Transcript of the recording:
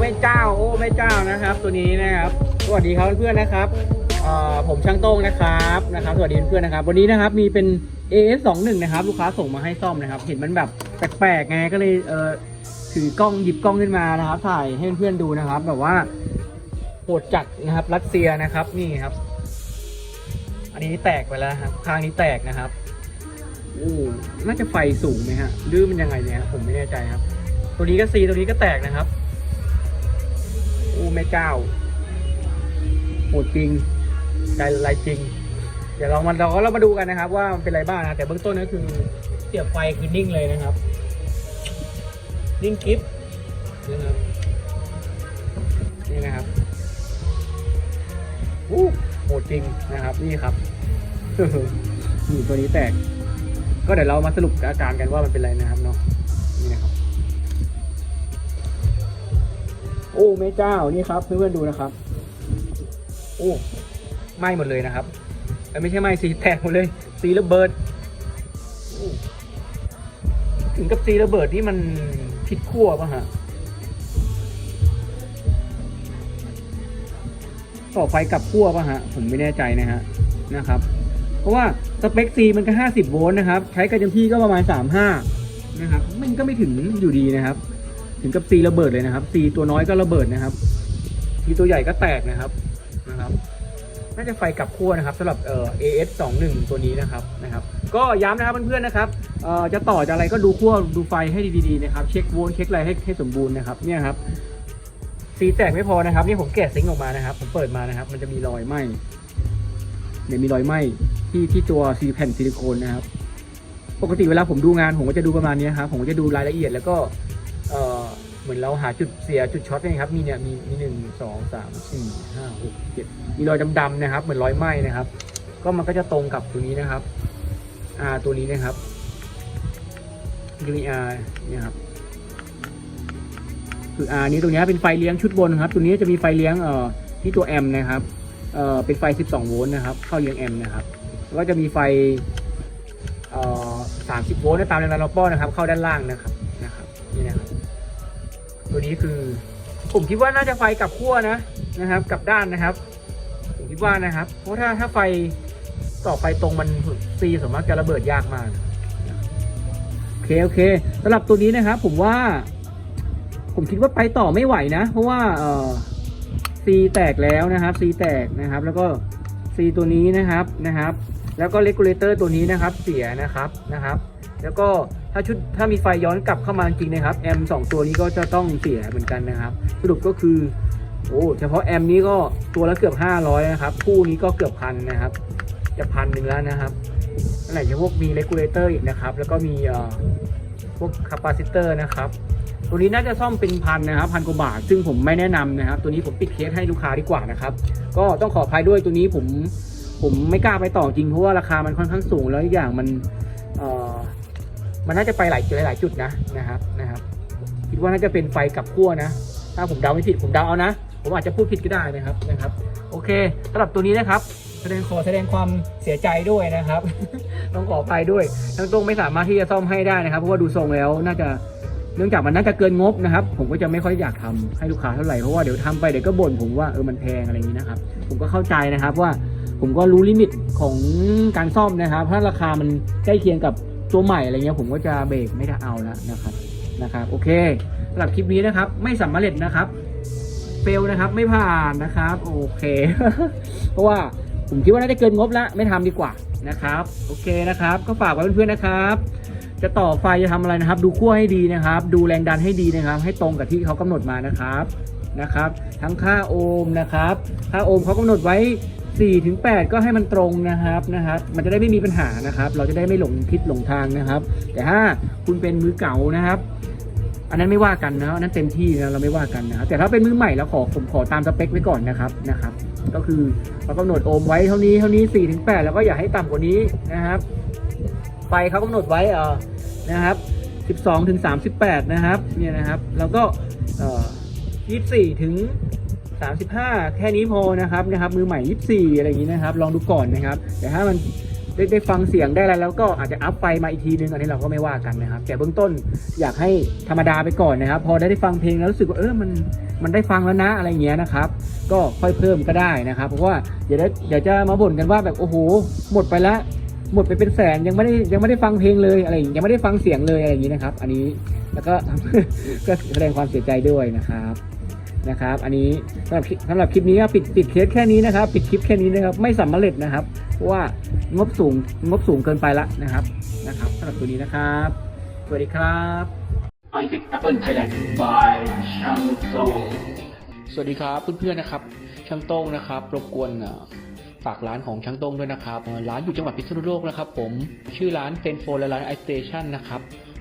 แม่เจ้า โอ้แม่เจ้านะครับ ตัวนี้นะครับ สวัสดีครับเพื่อนๆนะครับผมช่างโต้งนะครับนะครับ สวัสดีเพื่อนๆนะครับ วันนี้นะครับมีเป็น AS 2 1 นะครับ ลูกค้าส่งมาให้ซ่อมนะครับ เห็นมันแบบแปลกๆไงก็เลยเออถือกล้องหยิบกล้องขึ้นมานะครับ ถ่ายให้เพื่อนๆดูนะครับ แบบว่าโหดจัดนะครับรัสเซียนะครับนี่ครับ อันนี้แตกไปแล้วครับข้างนี้แตกนะครับอู้น่าจะไฟสูงไหมฮะหรือมันยังไงเนี่ยผมไม่แน่ใจครับ ตัวนี้ก็ซีตัวนี้ก็แตกนะครับ แม่เจ้าโหดจริงใจลายจริง เดี๋ยวเรามาเราก็เรามาดูกันนะครับ ว่ามันเป็นอะไรบ้างนะแต่เบื้องต้นก็คือเสียบไฟคือนิ่งเลยนะครับ นิ่งกิฟนะครับนี่นะครับอู้โหดจริงนะครับนี่ครับนี่ตัวนี้แตก ก็เดี๋ยวเรามาสรุปอาการกันว่ามันเป็นอะไรนะครับเนาะ โอ้แม่เจ้านี่ครับเพื่อนๆดูนะครับ โอ้ไหม้หมดเลยนะครับไม่ใช่ไหม้สีแตกหมดเลยสีระเบิดถึงกับสีระเบิดนี่มันผิดขั้วป่ะฮะต่อไฟกับขั้วป่ะฮะผมไม่แน่ใจนะฮะนะครับ เพราะว่าสเปคซีมันก็ 50 โวลต์นะครับ ใช้กันเต็มที่ก็ประมาณ 35 นะครับ มันก็ไม่ถึงอยู่ดีนะครับ ถึงกับซีระเบิดเลยนะครับซีตัวน้อยก็ระเบิดนะครับซีตัวใหญ่ก็แตกนะครับนะครับน่าจะไฟกลับขั้วนะครับสำหรับเอ่อ AS 2 1ตัวนี้นะครับนะครับ ก็ย้ำนะครับเพื่อนๆนะครับเอ่อจะต่อจะอะไรก็ดูขั้วดูไฟให้ดีๆนะครับเช็คโวลต์เช็คอะไรให้ให้สมบูรณ์นะครับเนี่ยครับซีแตกไม่พอนะครับนี่ผมแกะซิงค์ออกมานะครับผมเปิดมานะครับ มันจะมีรอยไหมเนี่ยมีรอยไหมที่ที่ตัวซีแผ่นซิลิโคนนะครับ ปกติเวลาผมดูงานผมก็จะดูประมาณนี้ครับผมก็จะดูรายละเอียดแล้วก็ เหมือนเราหาจุดเสียจุดช็อตนี่ครับ มีเนี่ยมีมีหนึ่งสองสามสี่ห้าหกเจ็ดมีรอยดำๆนะครับ เหมือนรอยไหม้นะครับ ก็มันก็จะตรงกับตัวนี้นะครับ R ตัวนี้นะครับ UR เนี่ยครับคือ R นี้ตรงนี้เป็นไฟเลี้ยงชุดบนครับ ตัวนี้จะมีไฟเลี้ยงเอ่อที่ตัวแอมนะครับเอ่อเป็นไฟ 12 โวลต์นะครับเข้าเลี้ยงแอมนะครับแล้วก็จะมีไฟเอ่อ30 โวลต์ตามแรงดันเราป้อนะครับ เข้าด้านล่างนะครับนะครับนี่นะครับ ตัวนี้คือ ผมคิดว่าน่าจะไฟกลับขั้วนะนะครับกลับด้านนะครับ ผมคิดว่านะครับ เพราะถ้าถ้าไฟต่อไฟตรงมันซีสมมติจะระเบิดยากมากโอเคโอเคสำหรับตัวนี้นะครับ ผมว่า ผมคิดว่าไปต่อไม่ไหวนะ เพราะว่าเออซีแตกแล้วนะครับซีแตกนะครับ แล้วก็ซีตัวนี้นะครับนะครับ แล้วก็เลกูเลเตอร์ตัวนี้นะครับ เสียนะครับนะครับ แล้วก็ถ้าชุดถ้ามีไฟย้อนกลับเข้ามาจริงนะครับแอมสองตัวนี้ก็จะต้องเสียเหมือนกันนะครับ สรุปก็คือโอ้เฉพาะแอมนี้ก็ตัวละเกือบ 500 นะครับ คู่นี้ก็เกือบพันนะครับ จะพันหนึ่งแล้วนะครับนั่นแหละจะพวกมีเลกูเลเตอร์อีกนะครับ แล้วก็มีพวกคาปาซิเตอร์นะครับ ตัวนี้น่าจะซ่อมเป็นพันนะครับพันกว่าบาท ซึ่งผมไม่แนะนำนะครับ ตัวนี้ผมปิดเคสให้ลูกค้าดีกว่านะครับ ก็ต้องขออภัยด้วยตัวนี้ผมผมไม่กล้าไปต่อจริงเพราะว่าราคามันค่อนข้างสูงแล้วอีกอย่างมันเอ่อ มันน่าจะไปหลายจุดหลายจุดนะนะครับนะครับ คิดว่าน่าจะเป็นไฟกลับขั้วนะ ถ้าผมเดาไม่ผิดผมเดาเอานะ ผมอาจจะพูดผิดก็ได้นะครับนะครับ โอเคสำหรับตัวนี้นะครับแสดงขอแสดงความเสียใจด้วยนะครับ ต้องขอไปด้วยทั้งตรงไม่สามารถที่จะซ่อมให้ได้นะครับ เพราะว่าดูทรงแล้วน่าจะเนื่องจากมันน่าจะเกินงบนะครับ ผมก็จะไม่ค่อยอยากทำให้ลูกค้าเท่าไหร่เพราะว่าเดี๋ยวทำไปเดี๋ยวก็บ่นผมว่าเออมันแพงอะไรอย่างนี้นะครับ ผมก็เข้าใจนะครับว่าผมก็รู้ลิมิตของการซ่อมนะครับ ถ้าราคามันใกล้เคียงกับ ตัวใหม่อะไรเงี้ยผมก็จะเบรกไม่ได้เอาแล้วนะครับนะครับโอเคสำหรับคลิปนี้นะครับ ไม่สำเร็จนะครับเฟลนะครับ ไม่ผ่านนะครับ โอเค เพราะว่าผมคิดว่าน่าจะเกินงบแล้วไม่ทำดีกว่านะครับ โอเคนะครับ ก็ฝากไว้เพื่อนๆนะครับ จะต่อไฟจะทำอะไรนะครับ ดูขั้วให้ดีนะครับ ดูแรงดันให้ดีนะครับ ให้ตรงกับที่เขากำหนดมานะครับนะครับ ทั้งค่าโอห์มนะครับ ค่าโอห์มเขากำหนดไว้ 4ถึง8ก็ให้มันตรงนะครับนะครับ มันจะได้ไม่มีปัญหานะครับ เราจะได้ไม่หลงทิศหลงทางนะครับ แต่ถ้าคุณเป็นมือเก่านะครับ อันนั้นไม่ว่ากันนะอันนั้นเต็มที่นะเราไม่ว่ากันนะครับแต่ถ้าเป็นมือใหม่แล้วขอผมขอตามสเปคไว้ก่อนนะครับนะครับ ก็คือเรากำหนดโอห์มไว้เท่านี้เท่านี้4ถึง8แล้วก็อย่าให้ต่ำกว่านี้นะครับไฟเขากำหนดไว้เออนะครับ12ถึง38นะครับเนี่ยนะครับ แล้วก็เอ่อ24ถึง 35 แค่นี้พอนะครับนะครับ มือใหม่ 24 อะไรอย่างนี้นะครับ ลองดูก่อนนะครับ แต่ถ้ามันได้ได้ฟังเสียงได้อะไรแล้วก็อาจจะอัพไฟมาอีกทีนึงอันนี้เราก็ไม่ว่ากันนะครับ แต่เบื้องต้นอยากให้ธรรมดาไปก่อนนะครับ พอได้ได้ฟังเพลงแล้วรู้สึกว่าเออมันมันได้ฟังแล้วนะอะไรเงี้ยนะครับ ก็ค่อยเพิ่มก็ได้นะครับ เพราะว่าเดี๋ยวเดี๋ยวจะมาบ่นกันว่าแบบโอ้โหหมดไปละหมดไปเป็นแสนยังไม่ได้ยังไม่ได้ฟังเพลงเลยอะไรอย่างยังไม่ได้ฟังเสียงเลยอะไรอย่างนี้นะครับ อันนี้แล้วก็ก็แสดงความเสียใจด้วยนะครับ นะครับ อันนี้สำหรับสำหรับคลิปนี้ก็ปิดปิดเคสแค่นี้นะครับ ปิดคลิปแค่นี้นะครับ ไม่สำเร็จนะครับ เพราะว่างบสูงงบสูงเกินไปละนะครับนะครับสำหรับตัวนี้นะครับ สวัสดีครับไอติกแอปเปิลไทยแลนด์ by ช่างโซสวัสดีครับเพื่อนๆนะครับช่างโต้งนะครับ รบกวนเอ่อฝากร้านของช่างโต้งด้วยนะครับเอ่อร้านอยู่จังหวัดพิษณุโลกนะครับ ผมชื่อร้านเฟนโฟนและร้าน iStation นะครับ